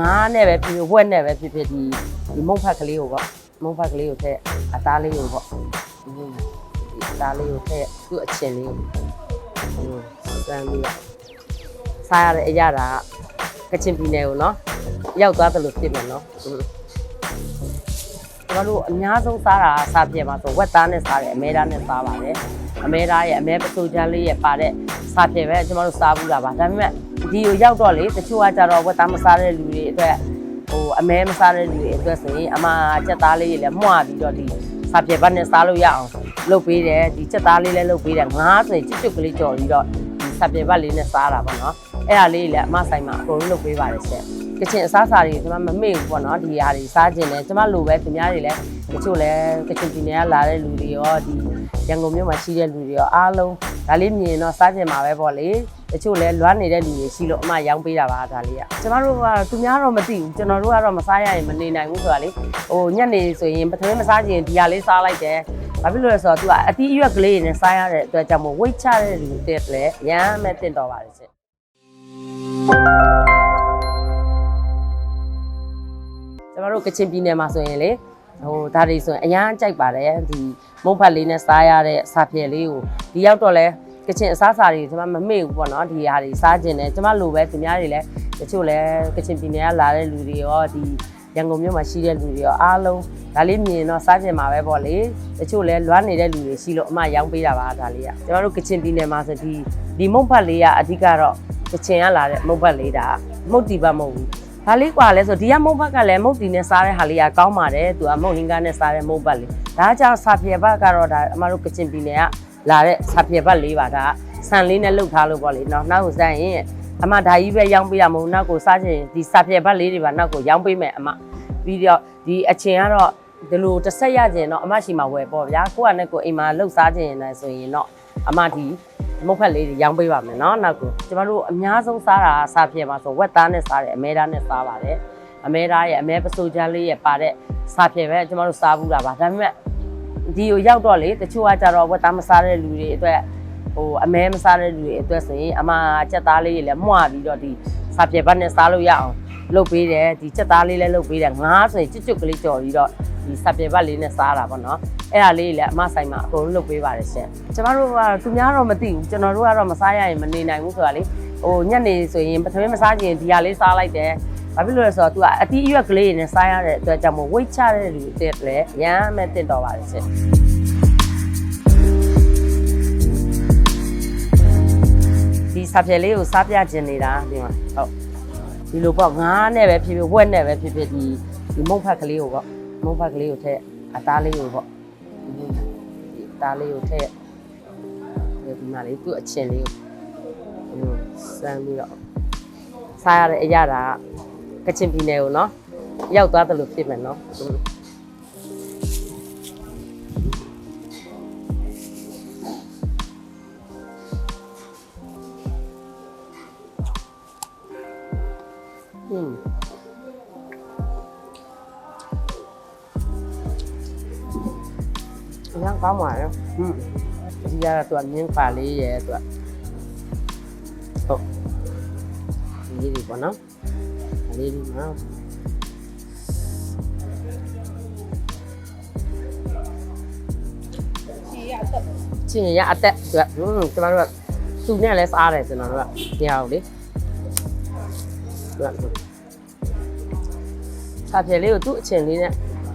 ငါးနဲ့ပဲဖြစ်ဖြစ်ဝက်နဲ့ပဲဖြစ်ဖြစ်ဒီဒီမုံဖက်ကလေးကိုပေါ့မုံဖက်ကလေးကိုထည့်အသားလေးကိုပေါ့ဒီအသားလေးကိုထည့်သူ့အချင်းလေးကိုဟိုစမ်းပြီးတော့စားရတဲ့အရာတာကချင်ပြည်နယ်ကိုနော်ရောက်သွားတယ်လို့ဖြစ်မယ်နော်อืมကျွန်တော်တို့အများဆုံးစားတာကစားပြဲမှာဆိုဝက်သားနဲ့စားတယ်အမဲသားနဲ့စားပါတယ်အမဲသားရဲ့အမဲပစိုးချမ်းလေးရဲ့ပါတဲ့ စားပြဲပဲကျွန်တော်တို့စားဘူးတာပါဒါပေမဲ့ဒီကိုရောက်တော့လေတချို့ကကြတော့ဝက်သားမစားတဲ့လူတွေအတွက်ဟိုအမဲမစားတဲ့လူတွေအတွက်ဆိုရင်အမစက်သားလေးတွေလည်းမှုတ်ပြီးတော့ဒီစားပြဲဘတ်နဲ့စားလို့ရအောင်လုပ်ပေးတယ်ဒီစက်သားလေးလည်းလုပ်ပေးတယ်ငါးဆိုရင်ချစ်ချစ်ကလေးကြော်ပြီးတော့ဒီစားပြဲဘတ်လေးနဲ့စားတာပေါ့နော်အဲ့ဒါလေးလည်းအမဆိုင်မှာအကုန်လုံးလုပ်ပေးပါတယ်ဆက် ကချင်အစားအစာတွေကျွန်မမမေ့ဘူးပေါ့နော်ဒီဟာတွေစားခြင်းတယ်ကျွန်မလိုပဲသူများတွေလည်းတချို့လည်းကချင်ပြည်နယ်ကလာတဲ့လူတွေရောဒီရန်ကုန်မြို့မှာရှိတဲ့လူတွေရောအားလုံးဒါလေးမြင်တော့စားခြင်းမှာပဲပေါ့လေတချို့လည်းလွမ်းနေတဲ့လူတွေရှိလို့အမရောင်းပေးတာပါဒါလေးကကျွန်တော်တို့ကသူများတော့မသိဘူးကျွန်တော်တို့ကတော့မစားရရင်မနေနိုင်ဘူးဆိုတာလေဟိုညနေဆိုရင်ပထမမစားခြင်းဒီဟာလေးစားလိုက်တယ်ဘာဖြစ်လို့လဲဆိုတော့ तू ကအတီးအရွက်ကလေးတွေနဲ့စားရတဲ့အတွက်ကြောင့်မို့ဝိတ်ချတဲ့လူတွေတက်လည်းရမ်းမဲ့တင့်တော်ပါတယ်ချက် ကျမတို့ကချင်ပြည်နယ်မှာဆိုရင်လေဟိုဒါတွေဆိုရင်အရန်ကြိုက်ပါတယ်ဒီမုံဖတ်လေးနဲ့စားရတဲ့စာပြဲလေးကိုဒီရောက်တော့လဲကချင်အစားအစာတွေကျမမမေ့ဘူးပေါ့နော်ဒီဟာတွေစားခြင်းတယ်ကျမလိုပဲသူများတွေလည်းတချို့လည်းကချင်ပြည်နယ်ကလာတဲ့လူတွေရောဒီရန်ကုန်မြို့မှာရှိတဲ့လူတွေရောအားလုံးဒါလေးမြင်တော့စားခြင်းမှာပဲပေါ့လေတချို့လည်းလွမ်းနေတဲ့လူတွေရှိလို့အမရောင်းပေးတာပါဒါလေးကကျမတို့ကချင်ပြည်နယ်မှာဆိုဒီဒီမုံဖတ်လေးကအဓိကတော့ကချင်ကလာတဲ့မုံဖတ်လေးဒါမုတ်တီပါမဟုတ်ဘူး ဒါလေးกว่าလဲဆိုဒီကမုတ်ဘက်ကလည်းမုတ်တီနဲ့စားတဲ့ဟာလေးကကောင်းပါတယ်သူကမုတ်ဟင်းကားနဲ့စားတဲ့မုတ်ဘက်လေးဒါကြောင့်ဆာပြေဘက်ကတော့ဒါအမတို့ကချင်ပြည်နယ်ကလာတဲ့ဆာပြေဘက်လေးပါဒါဆန်လေးနဲ့လှုပ်ထားလို့ပေါ့လေနော်နောက်ကိုစားရင်အမဒါကြီးပဲရောင်းပေးရမဟုတ်နောက်ကိုစားချင်ဒီဆာပြေဘက်လေးတွေပါနောက်ကိုရောင်းပေးမယ်အမပြီးတော့ဒီအချင်းကတော့ဒီလိုတစ်ဆက်ရခြင်းတော့အမရှိမှဝယ်ပေါ့ဗျာကိုကနဲ့ကိုအိမ်မှာလှုပ်စားခြင်းနေဆိုရင်တော့အမဒီ မုတ်ဖက်လေးတွေရောင်းပေးပါမယ်နော်နောက်ကိုကျမတို့အများဆုံးစားတာစားပြဲမှာဆိုဝက်သားနဲ့စားတယ်အမဲသားနဲ့စားပါတယ်အမဲသားရဲ့အမဲပစိုးချမ်းလေးရဲ့ပါတဲ့စားပြဲပဲကျမတို့စားဘူးတာပါဒါပေမဲ့ဒီကိုရောက်တော့လေတချို့ကကြတော့ဝက်သားမစားတဲ့လူတွေအတွက်ဟိုအမဲမစားတဲ့လူတွေအတွက်ဆိုရင်အမစက်သားလေးတွေလည်းမှုတ်ပြီးတော့ဒီစားပြဲဘတ်နဲ့စားလို့ရအောင်လုပ်ပေးတယ်ဒီစက်သားလေးလည်းလုပ်ပေးတယ်ငါးဆိုရင်ချွတ်ချွတ်ကလေးကြော်ပြီးတော့ ဒီစားပြဲဘတ်လေးနဲ့စားတာပေါ့နော်အဲ့ဒါလေးလည်းအမဆိုင်မှာအကုန်လုံးလုပ်ပေးပါတယ်ရှင်ကျမတို့ကသူများတော့မသိဘူးကျွန်တော်တို့ကတော့မစားရရင်မနေနိုင်ဘူးဆိုတာလေဟိုညနေဆိုရင်ပထမမစားခြင်းဒီဟာလေးစားလိုက်တယ်ဘာဖြစ်လို့လဲဆိုတော့ तू ကအတီးအရွက်ကလေးတွေနဲ့စားရတဲ့အတွက်ကြောင့်မို့ဝိတ်ချတဲ့လူတွေတက်လည်းရမ်းမဲ့တင့်တော်ပါတယ်ရှင်ဒီစာပြဲလေးကိုစားပြခြင်းနေတာဒီမှာဟုတ်ဒီလိုပေါ့ငါးနဲ့ပဲဖြစ်ဖြစ်ဝက်နဲ့ပဲဖြစ်ဖြစ်ဒီဒီမုံဖက်ကလေးကိုပေါ့ မုံဖက်ကလေးကိုထည့်အသားလေးကိုပေါ့ဒီသားလေးကိုထည့်ဒီမှာလေးသူ့အချင်းလေးကိုဟိုစမ်းပြီးတော့စားရတဲ့အရာတာကချင်ပြည်နယ်ကိုနော်ရောက်သွားတယ်လို့ဖြစ်မယ်နော်อื အရင်ကောင်းပါရဲ့ဟွန်းဒီကတော့မြင်းပါလေးရဲ့သူကဟုတ်ဒီလေးပေါ့နော်ဒီလေးနော်ချင်းရအသက်သူကဟွန်းကျမတို့ကသူနဲ့လည်းစားတယ်ကျွန်တော်တို့ကဒီဟာကိုလေသူကစားပြဲလေးကိုသူ့အချင်းလေးနဲ့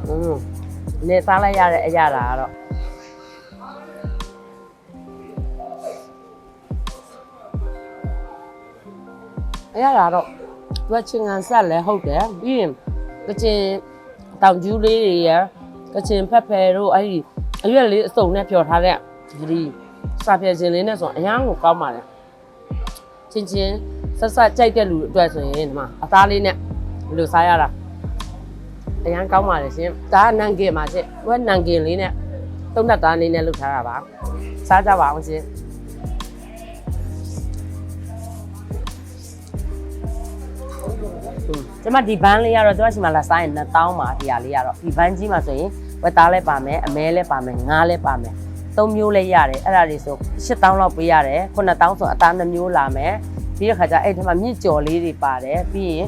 ဟွန်းနေစားလိုက်ရတဲ့အရာတာကတော့ အဲ့ရတာတော့သူကချင်းကန်ဆက်လဲဟုတ်တယ်ပြီးရင်ကချင်တောင်ကျူးလေးတွေရယ်ကချင်ဖက်ဖယ်တို့အဲ့ဒီအရွက်လေးအစုံနဲ့ဖြော်ထားတဲ့ဒီစာပြည့်ခြင်းလေးနဲ့ဆိုအရန်ကိုကောင်းပါတယ်ချင်းချင်းဆက်ဆက်ကြိုက်တဲ့လူအတွက်ဆိုရင်ဒီမှာအသားလေးနဲ့ဘယ်လိုစားရတာအရန်ကောင်းပါတယ်ရှင်ဒါကနန်ကင်ပါရှင်သူကနန်ကင်လေးနဲ့သုံးသက်သားလေးနဲ့လုပ်ထားတာပါစားကြပါအောင်ရှင် ကျမဒီဘန်းလေးကတော့သူကရှိမှလာစားရင်2000ပါဒီဟာလေးကတော့ဒီဘန်းကြီးမှာဆိုရင်ဝက်သားလည်းပါမယ်အမဲလည်းပါမယ်ငါးလည်းပါမယ်သုံးမျိုးလည်းရတယ်အဲ့ဒါတွေဆို8000လောက်ပေးရတယ်9000ဆိုအသား2မျိုးလာမယ်ပြီးတဲ့ခါကျအဲ့ဒီမှာမြင့်ကြော်လေးတွေပါတယ်ပြီးရင်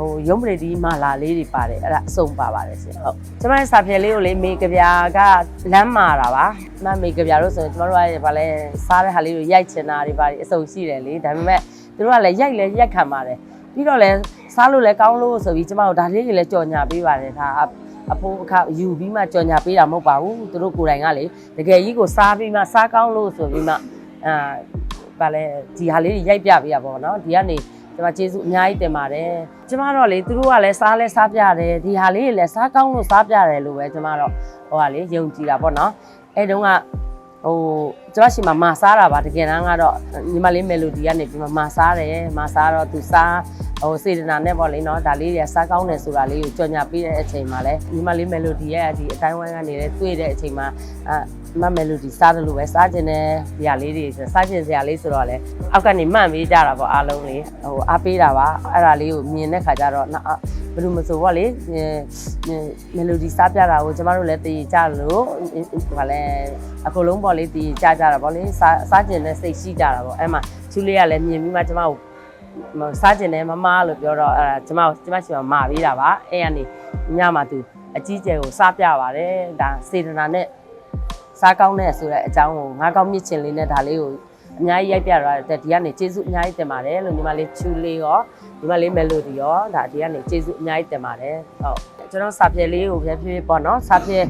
ဟိုရုံးပရိသီမာလာလေးတွေပါတယ်အဲ့ဒါအစုံပါပါတယ်ရှင်ဟုတ်ကျမရဲ့စာဖြယ်လေးကိုလေမေကဗျာကလမ်းမာတာပါမမေကဗျာလို့ဆိုရင်ကျမတို့ကဗာလဲစားတဲ့ဟာလေးကိုရိုက်ချင်တာတွေပါအစုံရှိတယ်လေဒါပေမဲ့သူတို့ကလည်းရိုက်လဲရိုက်ခံပါတယ်ပြီးတော့လဲ စားလို့လဲကောင်းလို့ဆိုပြီးကျမတို့ဒါလေးတွေလည်းကြော်ညာပေးပါတယ်ဒါအဖိုးအခယူပြီးမှကြော်ညာပေးတာမဟုတ်ပါဘူးသူတို့ကိုယ်တိုင်ကလေတကယ်ကြီးကိုစားပြီးမှစားကောင်းလို့ဆိုပြီးမှအာဗာလဲဒီဟာလေးတွေရိုက်ပြပေးရပါတော့နော်ဒီကနေကျွန်မကျေးဇူးအများကြီးတင်ပါတယ်ကျွန်မတော့လေသူတို့ကလည်းစားလဲစားပြတယ်ဒီဟာလေးတွေလည်းစားကောင်းလို့စားပြတယ်လို့ပဲကျွန်မတော့ဟိုကလေယုံကြည်တာပေါ့နော်အဲတုန်းက ဟိုကျွန်မရှိမှာမာစားတာပါတကယ်တမ်းကတော့ညီမလေးမယ်လိုဒီကနေပြီးမှမာစားတယ်မာစားတော့သူစားဟိုစေတနာနဲ့ပေါ့လေနော်ဒါလေးတွေကစားကောင်းတယ်ဆိုတာလေးကိုကြော်ညာပေးတဲ့အချိန်မှာလဲညီမလေးမယ်လိုဒီရဲ့ဒီအတိုင်းဝိုင်းကနေလဲတွေ့တဲ့အချိန်မှာအမမယ်လိုဒီစားတယ်လို့ပဲစားကျင်တယ်ဒီဟာလေးတွေစားကျင်စရာလေးဆိုတော့လဲအောက်ကနေမှတ်ပေးကြတာပေါ့အားလုံးလေးဟိုအားပေးတာပါအဲ့ဒါလေးကိုမြင်တဲ့ခါကျတော့နောက် ဘယ်လိုမဆိုပေါ့လေမယ်လိုဒီစားပြတာကိုကျမတို့လည်းတည်ကြလို့ဟိုလဲအကုန်လုံးပေါ့လေတည်ကြကြတာပေါ့လေစားစားကျင်တဲ့စိတ်ရှိကြတာပေါ့အဲ့မှာချူလေးကလည်းမြင်ပြီးမှကျမကိုမစားကျင်တယ်မမလို့ပြောတော့အဲကျမကျမရှိမှာမာပေးတာပါအဲ့ကနေညမှာသူအကြီးကျယ်ကိုစားပြပါတယ်ဒါစေတနာနဲ့စားကောင်းတဲ့ဆိုတဲ့အကြောင်းကိုငါးကောင်းမြင့်ချင်လေးနဲ့ဒါလေးကို အများကြီးရိုက်ပြရတဲ့ဒီကနေကျေးဇူးအများကြီးတင်ပါတယ်လို့ညီမလေးချူလေးရောညီမလေးမယ်လိုဒီရောဒါဒီကနေကျေးဇူးအများကြီးတင်ပါတယ်ဟုတ်ကျွန်တော်စာပြည့်လေးကိုပဲဖြစ်ဖြစ်ပေါ့နော်စာပြည့်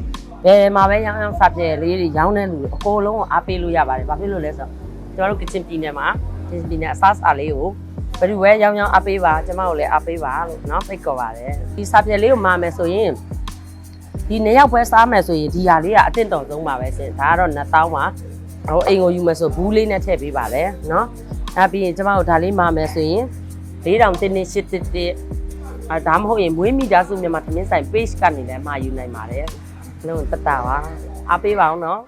ဘယ်မှာပဲရောင်းရောင်းစာပြည့်လေးတွေရောင်းတဲ့လူတွေအကုန်လုံးကိုအားပေးလို့ရပါတယ်ဘာဖြစ်လို့လဲဆိုတော့ကျွန်တော်တို့ကချင်ပြည်နယ်မှာကချင်ပြည်နယ်အစားအစာလေးကိုဘယ်သူပဲရောင်းရောင်းအားပေးပါကျွန်မကိုလည်းအားပေးပါလို့နော်ဖိတ်ခေါ်ပါတယ်ဒီစာပြည့်လေးကိုမှာမယ်ဆိုရင်ဒီနှစ်ယောက်ပွဲစားမယ်ဆိုရင်ဒီဟာလေးကအတင့်တော်ဆုံးပါပဲရှင်ဒါကတော့2000ပါ ဟိုအိမ်ကိုယူမယ်ဆိုဘူးလေးနဲ့ထည့်ပေးပါတယ်เนาะအဲပြီးရင်ကျမတို့ဒါလေးမှာမယ်ဆိုရင်4000တင်းတင်း8တစ်တစ်အဲဒါမဟုတ်ရင်မွေးမိသားစုမြန်မာသမင်းဆိုင် page ကနေလည်းမှာယူနိုင်ပါတယ်လုံးတတပါအပေးပါအောင်เนาะ